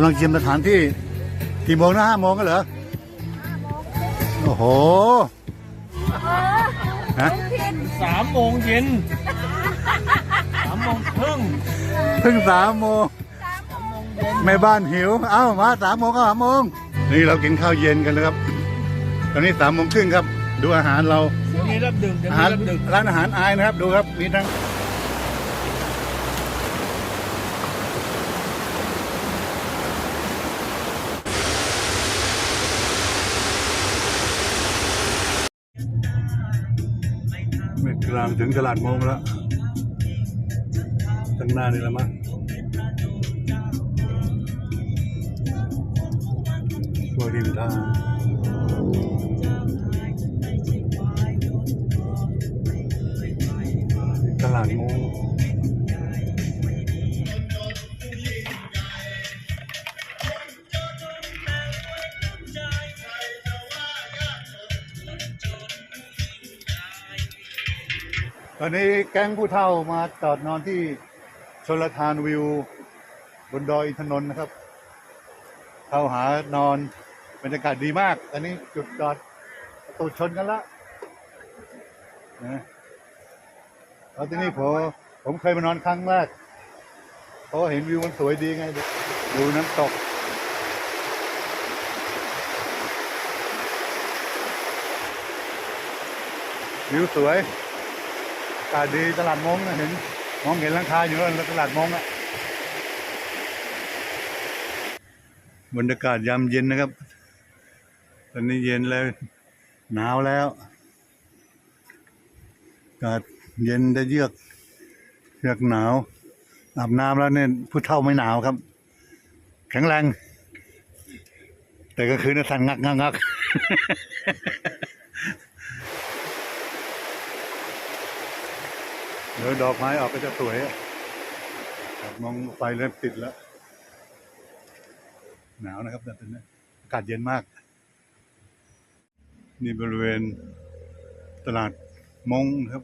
ำลังเตรียมสถานที่กี่โมงนะห้าโมงก็เหรอโอ้โหฮะสามโมงเย็นสามโมงครึ่งเพิ่งสามโมงแม่บ้านหิว เอ้ามาสามโมงก็สามโมงนี่เรากินข้าวเย็นกันนะครับ ตอนนี้สามโมงครึ่งครับ ดูอาหารเรา เดี๋ยวนี้รับดึกเดี๋ยวอานี้หารรับดึก ร้านอาหารอายนะครับ ดูครับมีทั้ง กลางถึงตลาดโมงแล้วตั้งหน้านี่ละมั้งวอริมทางตลาดโมง ตอนนี้แก๊งผู้เฒ่ามาจอดนอนที่ชลทานวิว บนดอยอินทนนท์นะครับ เข้าหานอนบรรยากาศดีมากตอนนี้จุดจอดประตูชนกันละนะแล้วที่นี่ผมผมเคยมานอนครั้งแรกเพราะเห็นวิวมันสวยดีไง ดูน้ำตกวิวสวย กาศดีตลาดมงนะเห็นมองเห็นหลังคาอยู่แล้วตลาดมงอะบรรยากาศยามเย็นนะครับ ตอนนี้เย็นแล้ว หนาวแล้วอากาศเย็นได้เยือกเยือกหนาวอาบน้ำแล้วเนี่ยผู้เฒ่าไม่หนาวครับ แข็งแรง แต่ก็คือนะสั่นงักงักงัก เดี๋ยวดอกไม้ออกก็จะสวยมองไฟเริ่มติดแล้ว หนาวนะครับแต่ตอนนี้อากาศเย็นมาก นี่บริเวณตลาดมงครับ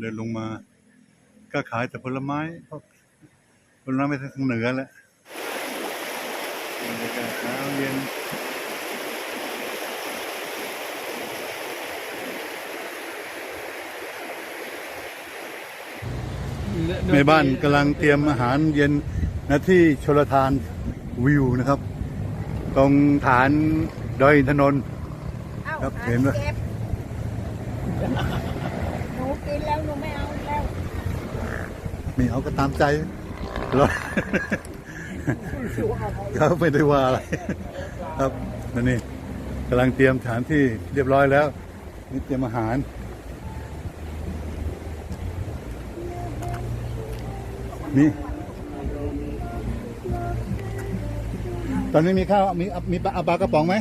เดินลงมาก็ขายแต่ผลไม้เพราะผลไม้ไปทางเหนือแล้วบรรยากาศเช้าเย็น ในบ้านกำลังเตรียมอาหารเย็นณที่ชลทานวิวนะครับ ตรงฐานดอยอินทนนท์อ้าวครับเห็นไหมก็บหนูกินแล้วหนูไม่เอาแล้วไม่เอาก็ตามใจเราเขาไม่ได้ว่าอะไรครับนั่นนี่กำลังเตรียมฐานที่เรียบร้อยแล้วนี่เตรียมอาหาร นี่ ตอนนี้มีข้าว มีมีปลาเอาปลากระป๋องไหม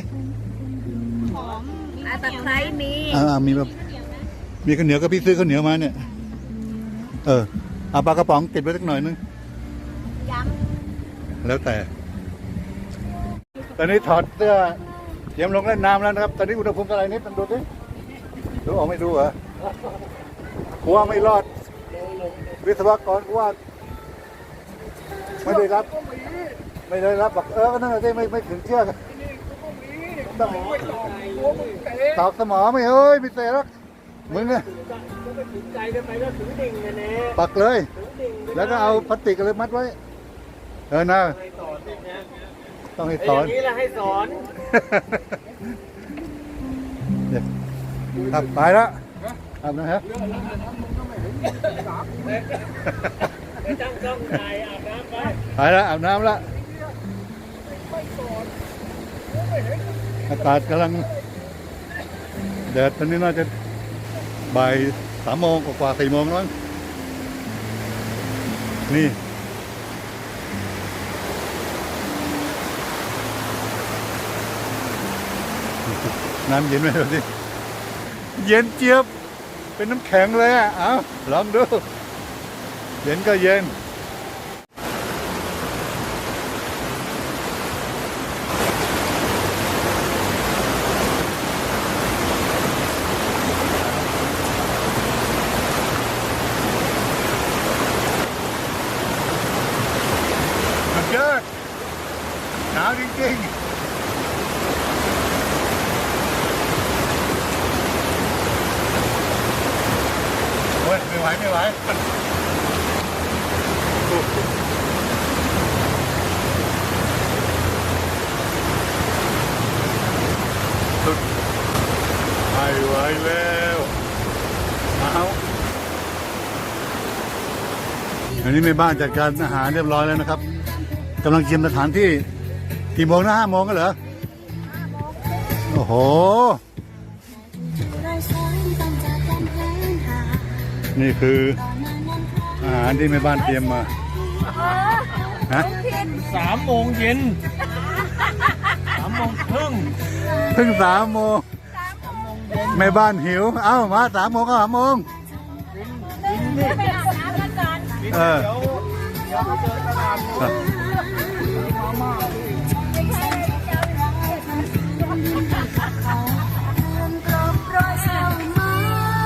อาตะไคร้มีอ่ามีแบบมีข้าวเหนียวก็พี่ซื้อข้าวเหนียวมาเนี่ย เออเอาปลากระป๋องติดไว้สักหน่อยนึงยแล้วแต่ ตอนนี้ถอดเสื้อเตรียมลงเล่นน้ำแล้วนะครับ ตอนนี้อุณหภูมิเท่าไหร่นิดมันดูดิดูออกไม่ดูเหรอกูว่าไม่รอด วิศวกรกูว่า ไม่ได้รับ ไม่ได้รับบอกเออนั่นแหละสิไม่ไม่ถึงเชือกต้องตอกสมอไม่เอ้ยไม่เตะหรอกมึงอะถึงใจได้ไปก็ถึงดิ่งแน่ปักเลย แล้วก็เอาพลาสติกอะไรมัดไว้ เออนะให้สอนนี่นะต้องให้สอนย่างนี้แหละให้สอนครับไปแล้วครับนะฮะ ไปตั้งกล้องถ่ายแล้วอาบน้ำล้วอากาศกำลังแดดตอนนี้น่าจะบ่ายสามโมงกว่าสี่โมงแล้วนี่น้ำเย็นไหมดูสิเย็นเจี๊ยบ เป็นน้ำแข็งเลยอะ เอาลองดู เย็นก็เย็น สุดยอด ไหวไม่ไหวสุดไม่ไหวแล้วเอา อันนี้แม่บ้านจัดการอาหารเรียบร้อยแล้วนะครับกำลังเตรียมสถานที่กี่โมงนะห้าโมงกันเหรอโอ้โห นี่คืออาหารที่แม่บ้านเตรียมมาฮะสามโมงเย็นสามโมงครึ่งเพิ่งสามโมงแม่บ้านหิว เอ้ามาสามโมงก็สามโมง เออเดี๋ยวเดี๋ยวเจอตลาด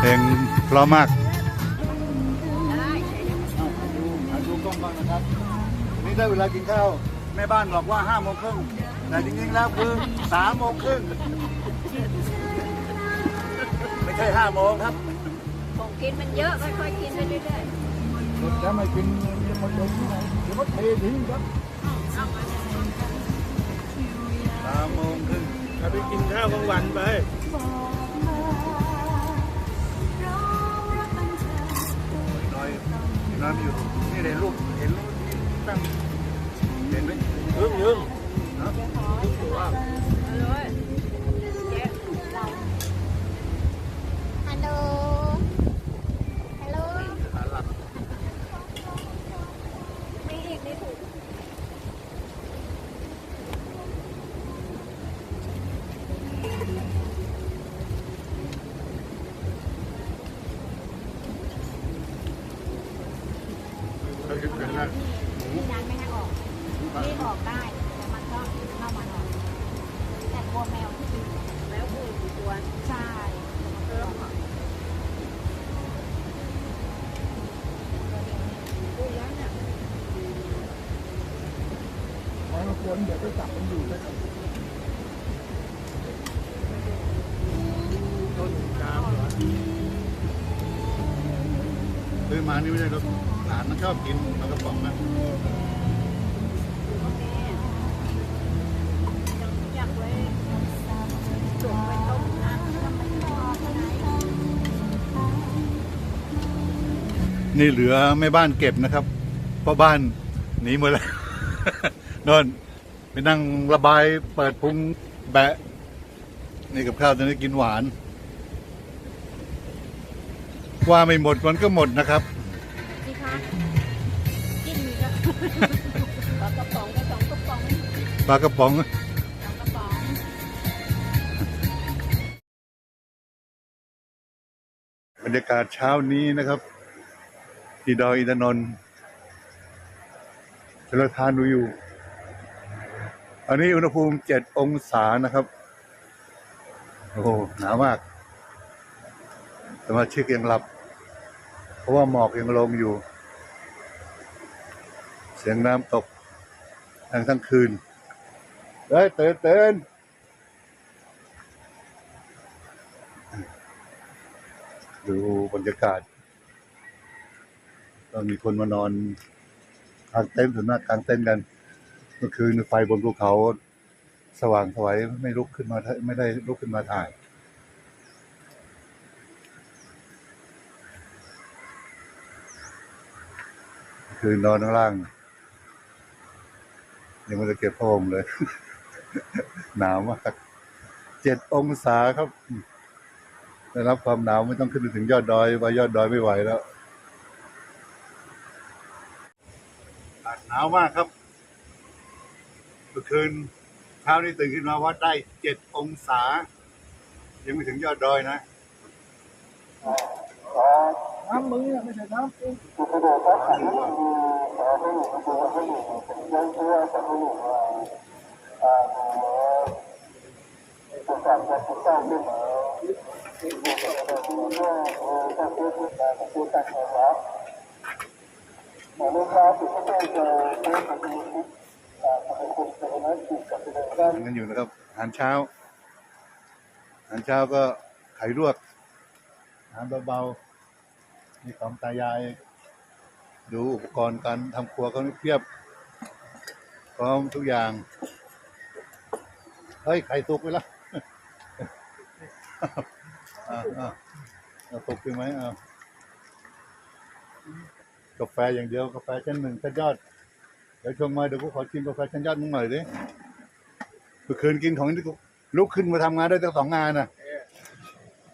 เพลงเพราะมากได้ดูกล้องบ้างนะครับนี่ได้เวลากินข้าวแม่บ้านบอกว่าห้าโมงครึ่งแต่จริงๆแล้วคือสามโมงครึ่งไม่ใช่ห้าโมงครับของกินมันเยอะค่อยๆกินไปเรื่อยถ้าไม่กินมันจะเดี๋ยวมันเททิ้งครับสามโมงครึ่งเราไปกินข้าวกลางวันไปน้อยน้อยอยู่นี่เห็นรูปเห็นรูปที่ตั้งเห็นไหมยึงยึงเนาะๆเลย คนเดี๋ยวก็จับมันอยู่นะครับต้นน้ำเลยคือมานี่ไม่ใช่รถหลานมันชอบกินมันกรป๋องนะนี่เหลือแม่บ้านเก็บนะครับ เพราะบ้านหนีหมดแล้วนอน ไปนั่งระบายเปิดพุงแบะ นี่กับข้าวตอนนี้กินหวาน ว่าไม่หมดมันก็หมดนะครับสิคะกินมีก็ปลากระป๋องก็สองกระป๋องปลากระป๋อง สองกระป๋องบรรยากาศเช้านี้นะครับ ที่ดอยอินทนนท์ชลทานดูอยู่ อันนี้อุณหภูมิเจ็ดองศานะครับ โอ้หหนาวมาก สมาชิกยังหลับ เพราะว่าหมอกยังลงอยู่ เสียงน้ำตก ทั้งทั้งคืนเฮ้ยเตือนเตือนดูบรรยากาศก็มีคนมานอนกางเต็นท์ส่วนมากกางเต็นท์กัน เมื่อคืนไฟบนภูเขาสว่างสวยไม่ลุกขึ้นมาไม่ได้ลุกขึ้นมาถ่าย คืนนอนข้างล่าง ยังไม่ได้เก็บผ้าห่มเลย หนาวมากเจ็ดองศาครับได้รับความหนาวไม่ต้องขึ้นไปถึงยอดดอยว่ายอดดอยไม่ไหวแล้วหนาวมากครับ เมื่อคืนเช้านี้ตื่นขึ้นมาวัดได้เจ็ดองศา ยังไม่ถึงยอดดอยนะน้ำมือไม่ใช่น้ำปู ทำกันอยู่นะครับอาหารเช้าอาหารเช้าก็ไข่ลวกอาหารเบามีของตายาย ดูอุปกรณ์การทำครัวเขาเพียบ พร้อมทุกอย่างเฮ้ยไข่ตุกไปแล้วเอาตกใช่ไหมอ่ากาแฟอย่างเดียวกาแฟชั้นหนึ่งชั้นยอด เดี๋ยวชงมาเดี๋ยวกูขอชิมกาแฟชั้นยอดมึงหน่อยดิ มื่อคืนกินของนี่ลุกขึ้นมาทำงานได้ตั้งสองงานนะ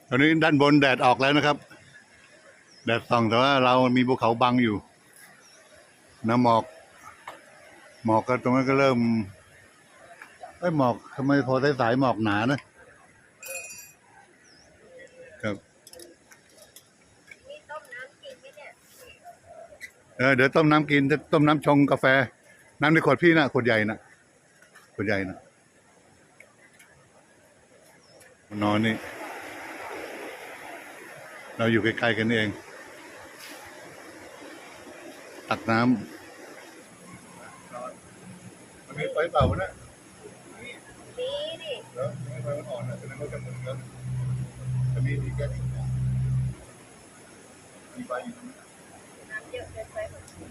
ตอนนี้ด้านบนแดดออกแล้วนะครับ แดดส่องแต่ว่าเรามีภูเขาบังอยู่น้ำหมอก หมอกก็ตรงนั้นก็เริ่มไอ้หมอกทำไมพอสายๆหมอกหนานะครับเเออเดี๋ยวต้มน้ำกินจะต้มน้ำชงกาแฟ น้ำในขวดพี่นะขวดใหญ่นะขวดใหญ่นะ นอนนี่ เราอยู่ใกล้ๆกันนี่เอง ตักน้ำมันมีไฟเปล่านะดีดิแล้วไฟมันอ่อนนะแสดงว่าจะมึนแล้วจะมีมีแก๊สอีกอย่างมีไฟอยู่ตรงนั้นน้ำเยอะเกินไป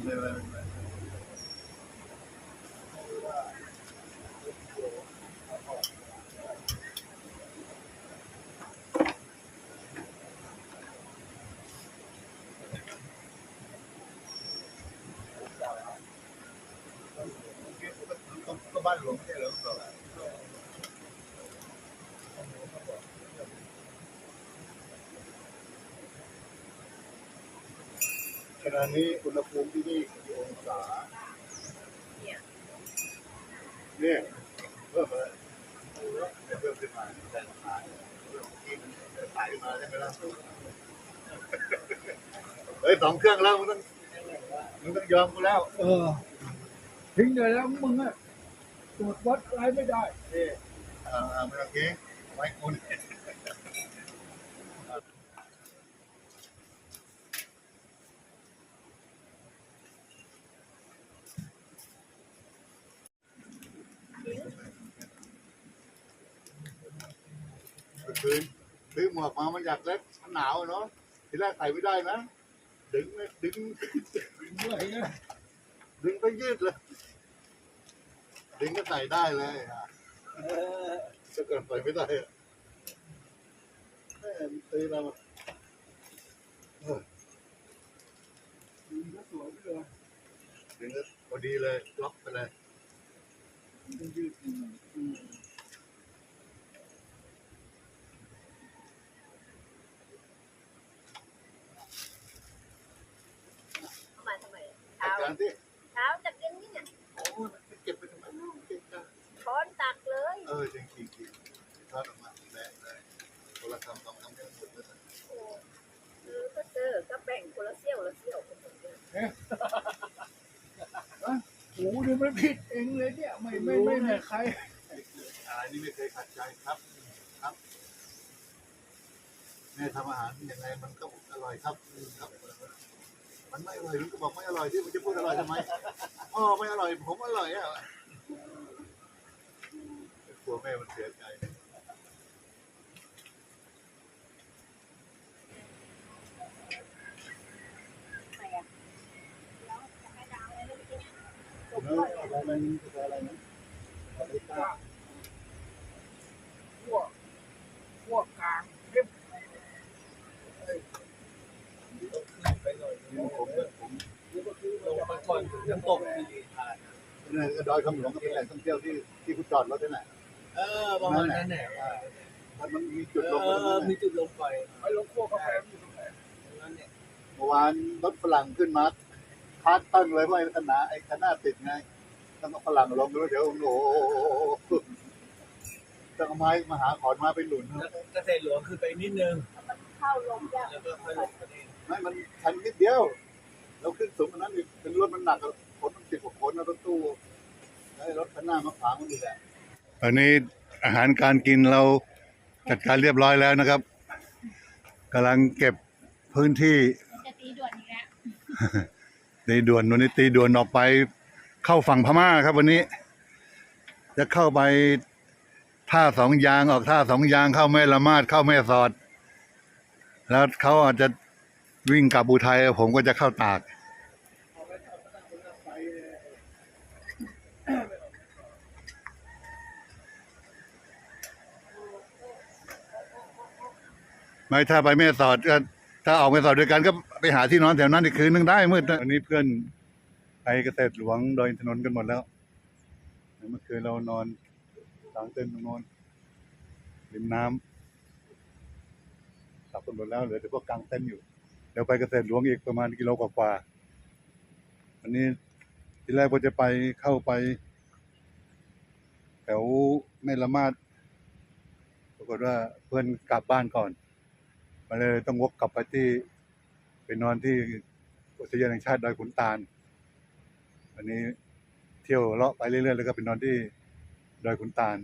ไม่เป็นไรไม่เป็นไรก็ บ้านหลวงไม่ใช่เหรอขณะนี้อุณหภูมิที่นี่กี่องศา เนี่ยเพิ่มมาแล้วเพิ่มขึ้นมาแต่ราคาเพิ่มกินขายมาใช่ไหมล่ะเฮ้ยสองเครื่องแล้วมึงต้องมึงต้องยอมกูแล้ว เออ ทิ้งเลยแล้วมึงอะ ตรวจวัดอะไรไม่ได้นี่อ่าอ่าไม่ต้องเก๊ไว้คุณเมื่อคืนซื้อหมวกมามันอยากเล็กมันหนาวอะเนาะทีแรกใส่ไม่ได้นะ ดึงเลยดึงเมื่อยนะดึงไปยืดเลย ดึงก็ใส่ได้เลยอะจะเกิดใส่ไม่ได้อะแม่ตีเราเออดีก็สวยเลยดึงก็พอดีเลยล็อกไปเลยมันยืดอืมอืมทำไมทำไมจัเช้าการที่ ออจริงจริงจริงทอดออกมาแรงเลยคนละคำสองคำยังหมดเลยนะโอ้ซื้อก็ซื้อก็แบ่งคนละเสี้ยวละเสี้ยวโอ้โหนี่มันผิดเองเลยเนี่ยไม่ไม่ไม่ไม่ใครอะไรนี่ไม่เคยขัดใจครับครับแม่ทำอาหารยังไงมันก็อร่อยครับครับ มันไม่อร่อยลุงก็บอกไม่อร่อยที่มันจะพูดอร่อยทำไมอ๋อไม่อร่อยผมอร่อยอะ กลัวแม่มันเสียใจทำไมอะแล้วจะให้ดาวอะไรไม่กินแล้วอะไรนี่คืออะไรนะอะไรตาพวกพวกกลางเข้มผมผมลงมาก่อนถึงน้ำตกที่ทานเนี่ยดอยคำหลวงก็เป็นแหล่งท่องเที่ยวที่ที่คุณจอดรถนั่นแหละ เออประมาณนั้นแหละมันมันมีจุดเอลงตรงอนั้นมีน่ะจุดลงไฟไอ้ลงพวกกาแฟอยู่ตรงไหนตรงนั้นเนี่ยเมื่อวานรถฝรั่งขึ้นมาคาดตั้งเลยว่าไอ้ขนาดไอ้ขนาดติดไงต้องเอาฝรั่งลงดูเดี๋ยวโอ้โหต้องเอาไม้มาหาขอนมาไปหนุนแล้วเกษตรหลวงคือไปนิดนึงมันเข้าลมยากแล้วก็ค่อยลงกันเองไม่มันชันนิดเดียวเราขึ้นสูงกว่านั้นอีกเป็นรถมันหนักอะขนมันสิบกว่าขนนะรถตู้ไอ้รถคันหน้ามาขวางมันอีกแหละต อนนี้อาหารการกินเราจัดการเรียบร้อยแล้วนะครับกำลังเก็บพื้นที่จะตีด่วนอีกแล้วตีด่วนวันนี้ตีด่วนออกไปเข้าฝั่งพม่าครับ วันนี้ จะเข้าไปท่าสองยางออกท่าสองยางเข้าแม่ละมาดเข้าแม่สอด แล้วเขาอาจจะวิ่งกลับบูไทยผมก็จะเข้าตาก ไม่ถ้าไปแม่สอดก็ถ้าออกแม่สอดด้วยกันก็ไปหาที่นอนแถวนั้นอีกคืนนึงได้มืดนะวันนี้เพื่อนไปเกษตรหลวงดอยอินทนนท์กันหมดแล้วเมื่อคืนเรานอนหลังเต็นท์ตรงน้นริมน้ำกลับกันหมดแล้วเหลือแต่พวกกลางเต็นท์อยู่เดี๋ยวไปเกษตรหลวงอีกประมาณกิโลกว่าๆวันนี้ทีแรกว่าจะไปเข้าไป แถวแม่ละมาดปรากฏว่าเพื่อนกลับบ้านก่อน มาเลยต้องวกกลับไปที่ไปนอนที่อุทยานแห่งชาติดอยขุนตาลวันนี้เที่ยวเลาะไปเรื่อยๆแล้วก็ไปนอนที่ดอยขุนตาล